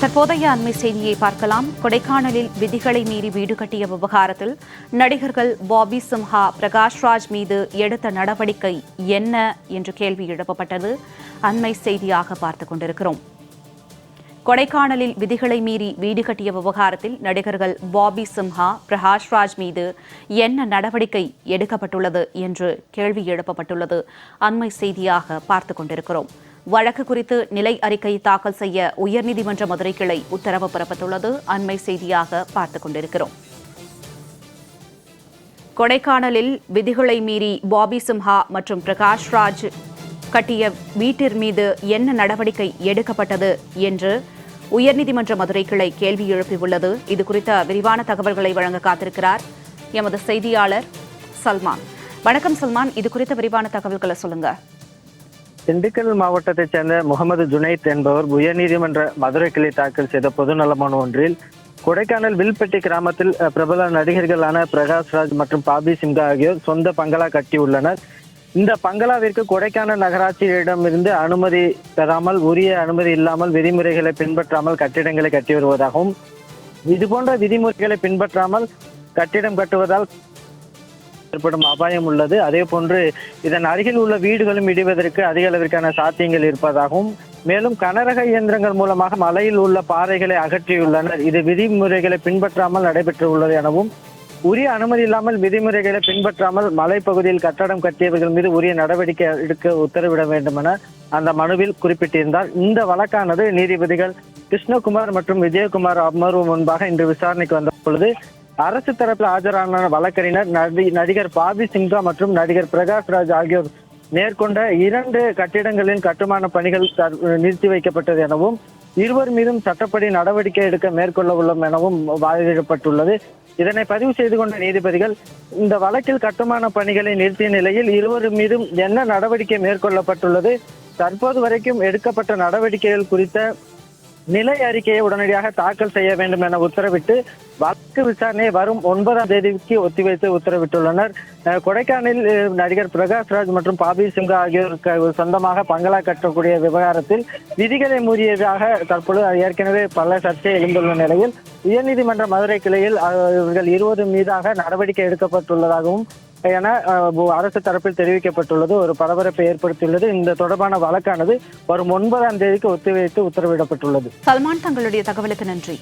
தற்போதைய அண்மை செய்தியை பார்க்கலாம். கொடைக்கானலில் விதிகளை மீறி வீடு கட்டிய விவகாரத்தில் நடிகர்கள் பாபி சிம்ஹா பிரகாஷ்ராஜ் மீது எடுத்த நடவடிக்கை என்ன என்று கேள்வி எழுப்பப்பட்டது. அண்மை செய்தியாக பார்த்துக் கொண்டிருக்கிறோம். கொடைக்கானலில் விதிகளை மீறி வீடு கட்டிய விவகாரத்தில் நடிகர்கள் பாபி சிம்ஹா பிரகாஷ்ராஜ் மீது என்ன நடவடிக்கை எடுக்கப்பட்டுள்ளது என்று கேள்வி எழுப்பப்பட்டுள்ளது. அண்மை செய்தியாக பார்த்துக் கொண்டிருக்கிறோம். வழக்கு குறித்து நிலை அறிக்கை தாக்கல் செய்ய உயர்நீதிமன்ற மதுரை கிளை உத்தரவு பிறப்பித்துள்ளது. அண்மை செய்தியாக பார்த்துக் கொண்டிருக்கிறோம். கொடைக்கானலில் விதிகளை மீறி பாபி சிம்ஹா மற்றும் பிரகாஷ்ராஜ் கட்டிய வீட்டின் மீது என்ன நடவடிக்கை எடுக்கப்பட்டது என்று உயர்நீதிமன்ற மதுரை கிளை கேள்வி எழுப்பியுள்ளது. இது குறித்த விரிவான தகவல்களை வழங்க காத்திருக்கிறார் எமது செய்தியாளர் சல்மான். வணக்கம் சல்மான். இது குறித்த விரிவான தகவல்களை சொல்லுங்க. திண்டுக்கல் மாவட்டத்தைச் சேர்ந்த முகமது ஜுனைத் என்பவர் உயர்நீதிமன்ற மதுரை கிளை தாக்கல் செய்த பொதுநல மனு ஒன்றில் கொடைக்கானல் வில்பட்டி கிராமத்தில் பிரபல நடிகர்களான பிரகாஷ்ராஜ் மற்றும் பாபி சிம்கா ஆகியோர் சொந்த பங்களா கட்டியுள்ளனர் இந்த பங்களாவிற்கு கொடைக்கானல் நகராட்சியிடமிருந்து அனுமதி பெறாமல் உரிய அனுமதி இல்லாமல் விதிமுறைகளை பின்பற்றாமல் கட்டிடங்களை கட்டி வருவதாகவும் இதுபோன்ற விதிமுறைகளை பின்பற்றாமல் கட்டிடம் கட்டுவதால் ஏற்படும் அபாயம் உள்ளது. அதே போன்று இதன் அருகில் உள்ள வீடுகளும் இடிவதற்கு அதிக அளவிற்கான சாத்தியங்கள் இருப்பதாகவும் மேலும் கனரக இயந்திரங்கள் மூலமாக மலையில் உள்ள பாறைகளை அகற்றியுள்ளனர். இது விதிமுறைகளை பின்பற்றாமல் நடைபெற்றுள்ளது எனவும் உரிய அனுமதி இல்லாமல் விதிமுறைகளை பின்பற்றாமல் மலைப்பகுதியில் கட்டடம் கட்டியவர்கள் மீது உரிய நடவடிக்கை எடுக்க உத்தரவிட வேண்டும் என அந்த மனுவில் குறிப்பிட்டிருந்தார். இந்த வழக்கானது நீதிபதிகள் கிருஷ்ணகுமார் மற்றும் விஜயகுமார் அமர்வு முன்பாக இன்று விசாரணைக்கு வந்த பொழுது அரசு தரப்பில் ஆஜரான வழக்கறிஞர் நடி- நடிகர் பாபி சிங்கா மற்றும் நடிகர் பிரகாஷ்ராஜ் ஆகியோர் மேற்கொண்ட இரண்டு கட்டிடங்களின் கட்டுமான பணிகள் நிறுத்தி வைக்கப்பட்டது எனவும் இருவர் மீதும் சட்டப்படி நடவடிக்கை எடுக்க மேற்கொள்ள உள்ளோம் எனவும் வாதிடப்பட்டுள்ளது. இதனை பதிவு செய்து கொண்ட நீதிபதிகள் இந்த வழக்கில் கட்டுமான பணிகளை நிறுத்திய நிலையில் இருவர் மீதும் என்ன நடவடிக்கை மேற்கொள்ளப்பட்டுள்ளது தற்போது வரைக்கும் எடுக்கப்பட்ட நடவடிக்கைகள் குறித்த நிலை அறிக்கையை உடனடியாக தாக்கல் செய்ய வேண்டும் என உத்தரவிட்டு வழக்கு விசாரணையை வரும் ஒன்பதாம் தேதிக்கு ஒத்திவைத்து உத்தரவிட்டுள்ளனர். அஹ் கொடைக்கானலில் நடிகர் பிரகாஷ்ராஜ் மற்றும் பாபி சிங்கா ஆகியோருக்கு சொந்தமாக பங்களா கட்டக்கூடிய விவகாரத்தில் விதிகளை மூறியதாக தற்பொழுது ஏற்கனவே பல சர்ச்சை எழுந்துள்ள நிலையில் உயர்நீதிமன்ற மதுரை கிளையில் இவர்கள் இருவரும் மீதாக நடவடிக்கை எடுக்கப்பட்டுள்ளதாகவும் என அரசு தரப்பில் தெரிவிக்கப்பட்டுள்ளது. ஒரு பரபரப்பை ஏற்படுத்தியுள்ளது. இந்த தொடர்பான வழக்கானது வரும் ஒன்பதாம் தேதிக்கு ஒத்திவைத்து உத்தரவிடப்பட்டுள்ளது. சல்மான் தங்களுடைய தகவலுக்கு நன்றி.